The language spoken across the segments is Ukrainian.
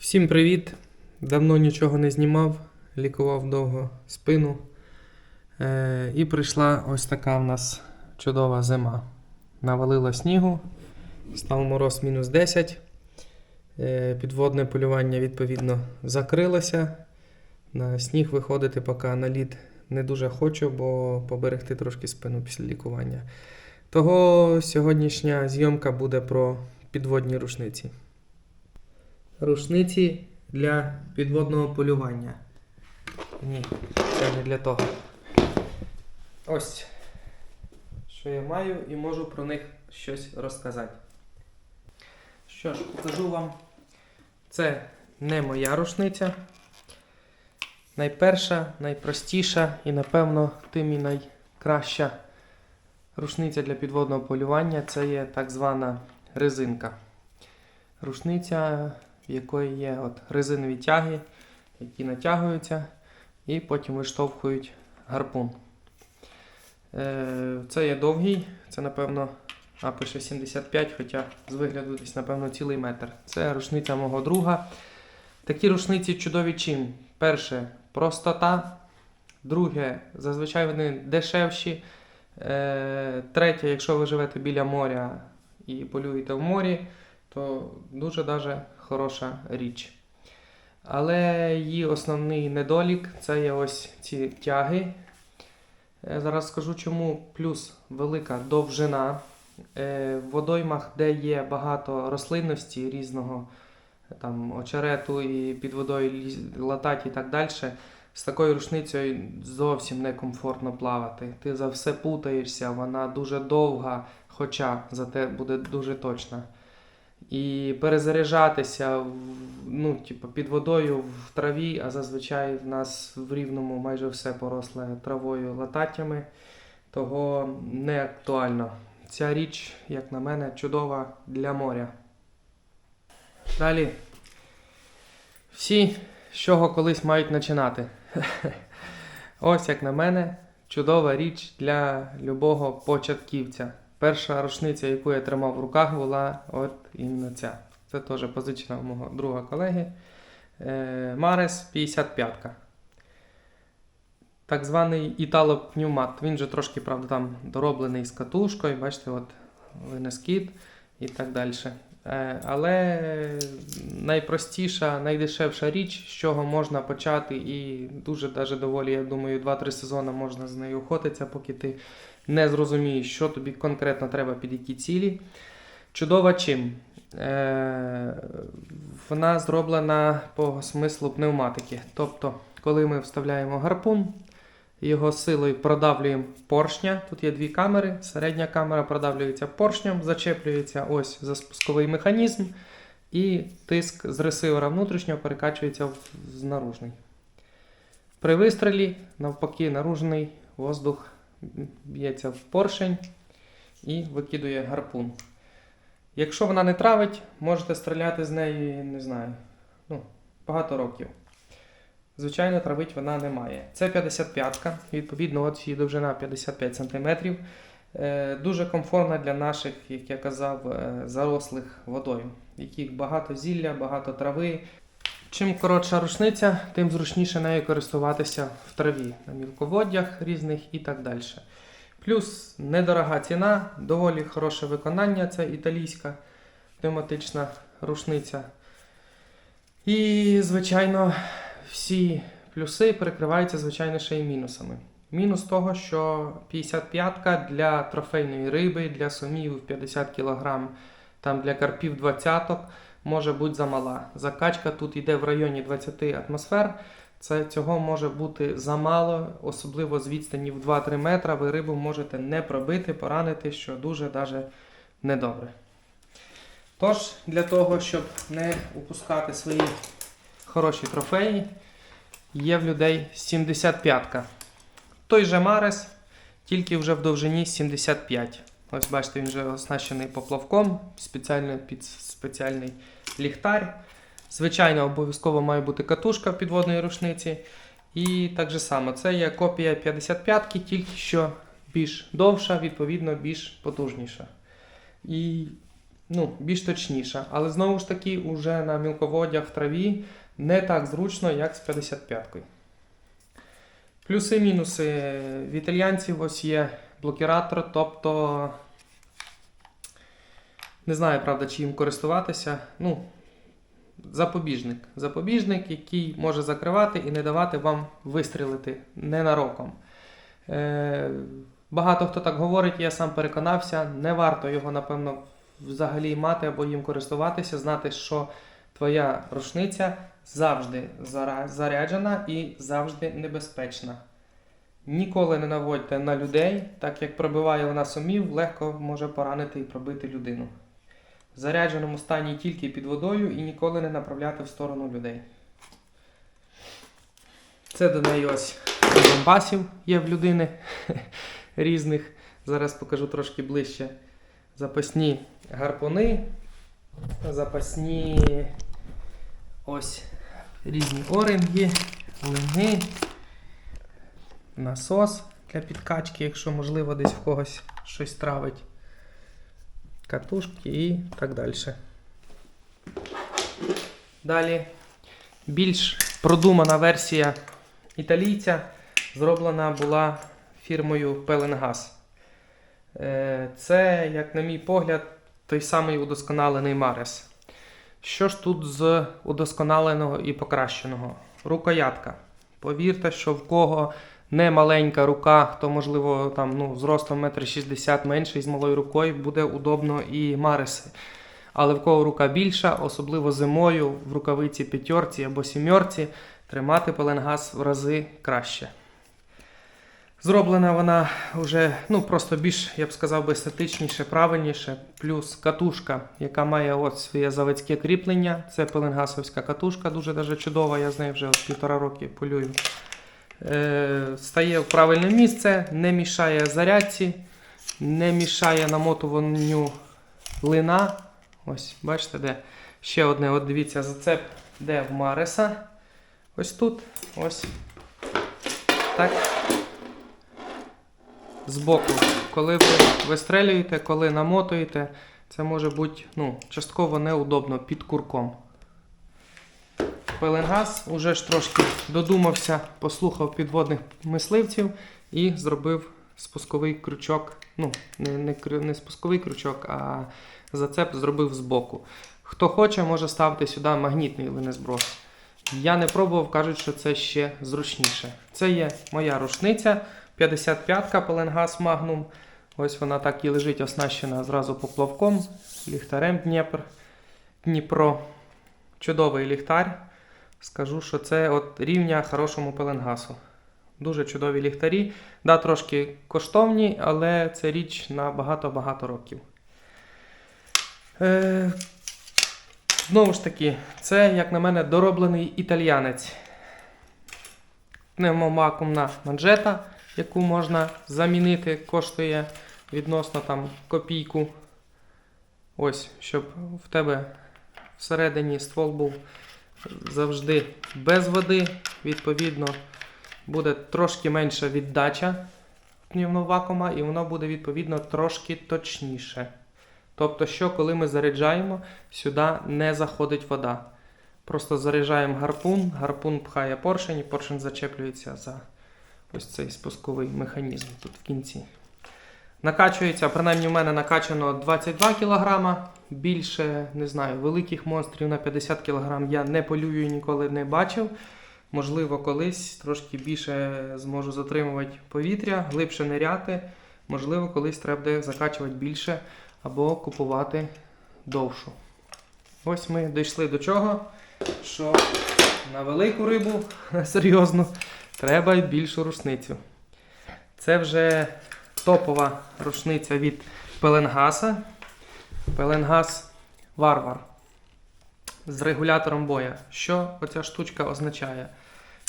Всім привіт! Давно нічого не знімав, лікував довго спину. Е, і прийшла ось така в нас чудова зима. Навалило снігу, став мороз мінус 10. Е, підводне полювання, відповідно, закрилося. На сніг виходити поки на лід не дуже хочу, бо поберегти трошки спину після лікування. Того сьогоднішня зйомка буде про підводні рушниці. Рушниці для підводного полювання. Ні, це не для того. Ось, що я маю і можу про них щось розказати. Що ж, покажу вам. Це не моя рушниця. Найперша, найпростіша і, напевно, тим і найкраща рушниця для підводного полювання це є так звана резинка. Рушниця в якої є от резинові тяги, які натягуються і потім виштовхують гарпун. Е, Це є довгий, це напевно, а пише 75, хоча з вигляду десь, напевно, цілий метр. Це рушниця мого друга. Такі рушниці чудові чим? Перше, простота. Друге, зазвичай вони дешевші. Е, Третє, якщо ви живете біля моря і полюєте в морі, то дуже даже хороша річ. Але її основний недолік це є ось ці тяги. Е, Зараз скажу чому. Плюс велика довжина. Е, В водоймах, де є багато рослинності різного там, очерету і під водою латать і так далі. З такою рушницею зовсім некомфортно плавати. Ти за все путаєшся, вона дуже довга, хоча зате буде дуже точна. І перезаряджатися ну, типу, під водою в траві, а зазвичай в нас в рівному майже все поросле травою лататтями, того не актуально. Ця річ, як на мене, чудова для моря. Далі. Всі, з чого колись мають починати. Ось, як на мене, чудова річ для любого початківця. Перша рушниця, яку я тримав в руках, була от іменно ця. Це теж позичена у мого друга колеги. Е, Марес 55. Так званий італопневмат. Він же трошки, правда, там дороблений з катушкою. Бачите, от винескіт і так далі. Е, Але найпростіша, найдешевша річ, з чого можна почати, і дуже даже доволі, я думаю, 2-3 сезони можна з нею охотитися, поки ти не зрозумієш, що тобі конкретно треба під які цілі. Чудова чим? Е, вона зроблена по смислу пневматики. Тобто, коли ми вставляємо гарпун, його силою продавлюємо поршня. Тут є дві камери. Середня камера продавлюється поршнем, зачеплюється ось за спусковий механізм, і тиск з ресивера внутрішнього перекачується в наружний. При вистрілі, навпаки, наружний воздух б'ється в поршень і викидує гарпун. Якщо вона не травить, можете стріляти з неї, не знаю, ну, багато років. Звичайно, травить вона не має. Це 55-ка, відповідно, от її довжина 55 см. Е, дуже комфортна для наших, як я казав, е, зарослих водою, яких багато зілля, багато трави. Чим коротша рушниця, тим зручніше нею користуватися в траві, на мілководдях різних і так далі. Плюс недорога ціна, доволі хороше виконання, це італійська пневматична рушниця. І, звичайно, всі плюси перекриваються, звичайно, ще й мінусами. Мінус того, що 55-ка для трофейної риби, для сомів 50 кг, там для карпів 20 може бути замала. Закачка тут йде в районі 20 атмосфер. Це цього може бути замало, особливо з відстані в 2-3 метра. Ви рибу можете не пробити, поранити, що дуже даже недобре. Тож, для того, щоб не упускати свої хороші трофеї, є в людей 75-ка. Той же Марес, тільки вже в довжині 75. Ось бачите, він вже оснащений поплавком, спеціально під спеціальний ліхтар. Звичайно, обов'язково має бути катушка в підводної рушниці. І так же само, це є копія 55-ки, тільки що більш довша, відповідно, більш потужніша. І ну, більш точніша. Але знову ж таки, уже на мілководдях в траві не так зручно, як з 55-кою. Плюси-мінуси. В італіянців ось є блокіратор, тобто. Не знаю, правда, чи їм користуватися. Ну, запобіжник. Запобіжник, який може закривати і не давати вам вистрілити ненароком. Е, багато хто так говорить, я сам переконався, не варто його, напевно, взагалі мати або їм користуватися, знати, що твоя рушниця завжди заряджена і завжди небезпечна. Ніколи не наводьте на людей, так як пробиває вона сумів, легко може поранити і пробити людину. В зарядженому стані тільки під водою і ніколи не направляти в сторону людей. Це до неї ось компасів є в людини різних. Зараз покажу трошки ближче. Запасні гарпуни, запасні ось різні оринги, линги, насос для підкачки, якщо можливо десь в когось щось травить, катушки і так далі. Далі більш продумана версія італійця зроблена була фірмою Пеленгаз. Е, Це, як на мій погляд, той самий удосконалений Марес. Що ж тут з удосконаленого і покращеного? Рукоятка. Повірте, що в кого не маленька рука, хто, можливо, там, ну, зростом 1,60 м менший з малою рукою, буде удобно і Мареси. Але в кого рука більша, особливо зимою, в рукавиці п'ятерці або сімерці, тримати пеленгаз в рази краще. Зроблена вона вже ну, просто більш, я б сказав, би, естетичніше, правильніше. Плюс катушка, яка має от своє заводське кріплення. Це пеленгасовська катушка, дуже даже чудова, я з нею вже от півтора роки полюю. Е, стає в правильне місце, не мішає зарядці, не мішає намотуванню лина. Ось, бачите, де ще одне, от дивіться, зацеп, де в Мареса. Ось тут, ось. Так. Збоку, коли ви вистрелюєте, коли намотуєте, це може бути ну, частково неудобно під курком. Пеленгаз уже ж трошки додумався, послухав підводних мисливців і зробив спусковий крючок. Ну, не, не, не спусковий крючок, а зацеп зробив збоку. Хто хоче, може ставити сюди магнітний линезброс. Я не пробував, кажуть, що це ще зручніше. Це є моя рушниця 55-ка Пеленгаз Magnum. Ось вона так і лежить оснащена зразу поплавком, ліхтарем Дніпр, Дніпро. Чудовий ліхтар. Скажу, що це от рівня хорошому пеленгасу. Дуже чудові ліхтарі. Да, трошки коштовні, але це річ на багато-багато років. Е, знову ж таки, це, як на мене, дороблений італіянець. Пневмовакуумна манжета, яку можна замінити, коштує відносно там копійку. Ось, щоб в тебе всередині ствол був завжди без води. Відповідно, буде трошки менша віддача пневмовакуума, і воно буде відповідно трошки точніше. Тобто, що коли ми заряджаємо, сюди не заходить вода. Просто заряджаємо гарпун, гарпун пхає поршень, і поршень зачеплюється за ось цей спусковий механізм тут в кінці. Накачується, принаймні в мене накачано 22 кг. Більше, не знаю, великих монстрів на 50 кг я не полюю і ніколи не бачив. Можливо, колись трошки більше зможу затримувати повітря, глибше ниряти. Можливо, колись треба буде закачувати більше або купувати довшу. Ось ми дійшли до чого, що на велику рибу серйозно треба більшу рушницю. Це вже топова рушниця від Пеленгаса. Пеленгас Варвар з регулятором боя. Що оця штучка означає?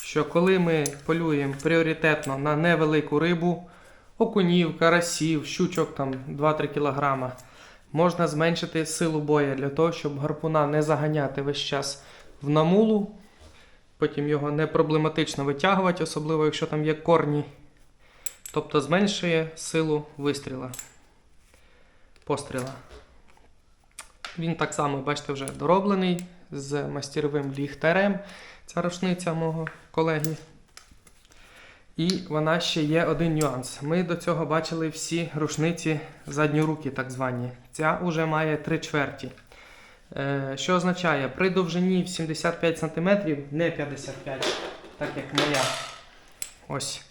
Що коли ми полюємо пріоритетно на невелику рибу, окунів, карасів, щучок там 2-3 кг, можна зменшити силу боя для того, щоб гарпуна не заганяти весь час в намулу. Потім його не проблематично витягувати, особливо якщо там є корні. Тобто зменшує силу вистріла. Постріла. Він так само, бачите, вже дороблений з мастеровим ліхтарем. Ця рушниця мого колеги. І вона ще є один нюанс. Ми до цього бачили всі рушниці задньоруки, так звані. Ця вже має 3 чверті. Е, що означає, при довжині в 75 см, не 55, так як моя. Ось.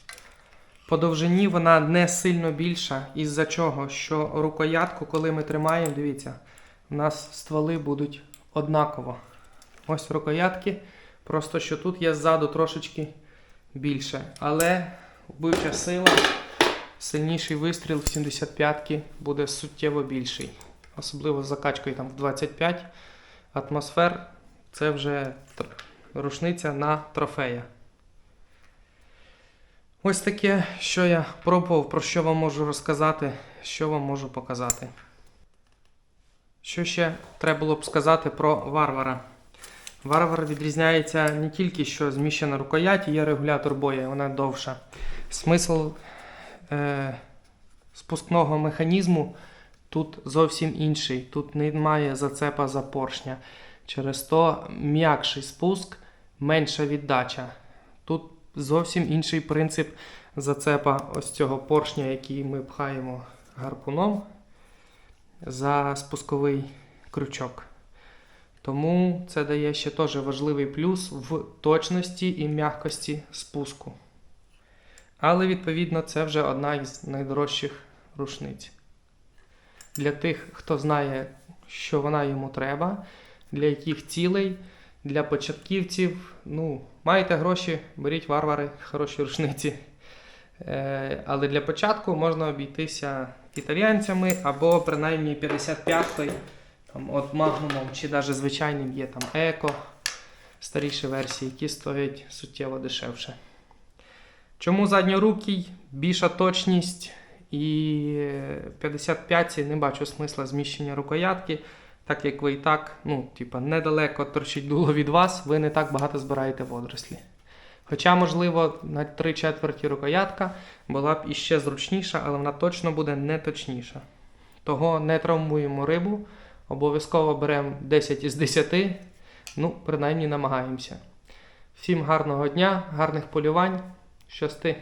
По довжині вона не сильно більша, із-за чого, що рукоятку, коли ми тримаємо, дивіться, у нас стволи будуть однаково. Ось рукоятки. Просто що тут є ззаду трошечки більше. Але вбивча сила, сильніший вистріл в 75-ки буде суттєво більший. Особливо з закачкою там в 25 атмосфер. Це вже рушниця на трофея. Ось таке, що я пробував, про що вам можу розказати, що вам можу показати. Що ще треба було б сказати про варвара? Варвар відрізняється не тільки, що зміщена рукоять, є регулятор бою, вона довша. Смисл е, спускного механізму тут зовсім інший. Тут немає зацепа за поршня. Через то м'якший спуск, менша віддача. Зовсім інший принцип зацепа ось цього поршня, який ми пхаємо гарпуном за спусковий крючок. Тому це дає ще теж важливий плюс в точності і м'якості спуску. Але, відповідно, це вже одна із найдорожчих рушниць. Для тих, хто знає, що вона йому треба, для яких цілей, для початківців, ну, маєте гроші, беріть варвари, хороші рушниці. Е, але для початку можна обійтися італіянцями або принаймні 55-ї. Там, от Magnum, чи навіть звичайним є там Еко, старіші версії, які стоять суттєво дешевше. Чому задньорукий, більша точність і 55 не бачу смисла зміщення рукоятки, так як ви і так, ну, типа, недалеко торчить дуло від вас, ви не так багато збираєте водорослі. Хоча, можливо, на 3 четверті рукоятка була б іще зручніша, але вона точно буде не точніша. Того не травмуємо рибу. Обов'язково беремо 10 із 10, ну, принаймні намагаємося. Всім гарного дня, гарних полювань, щасти!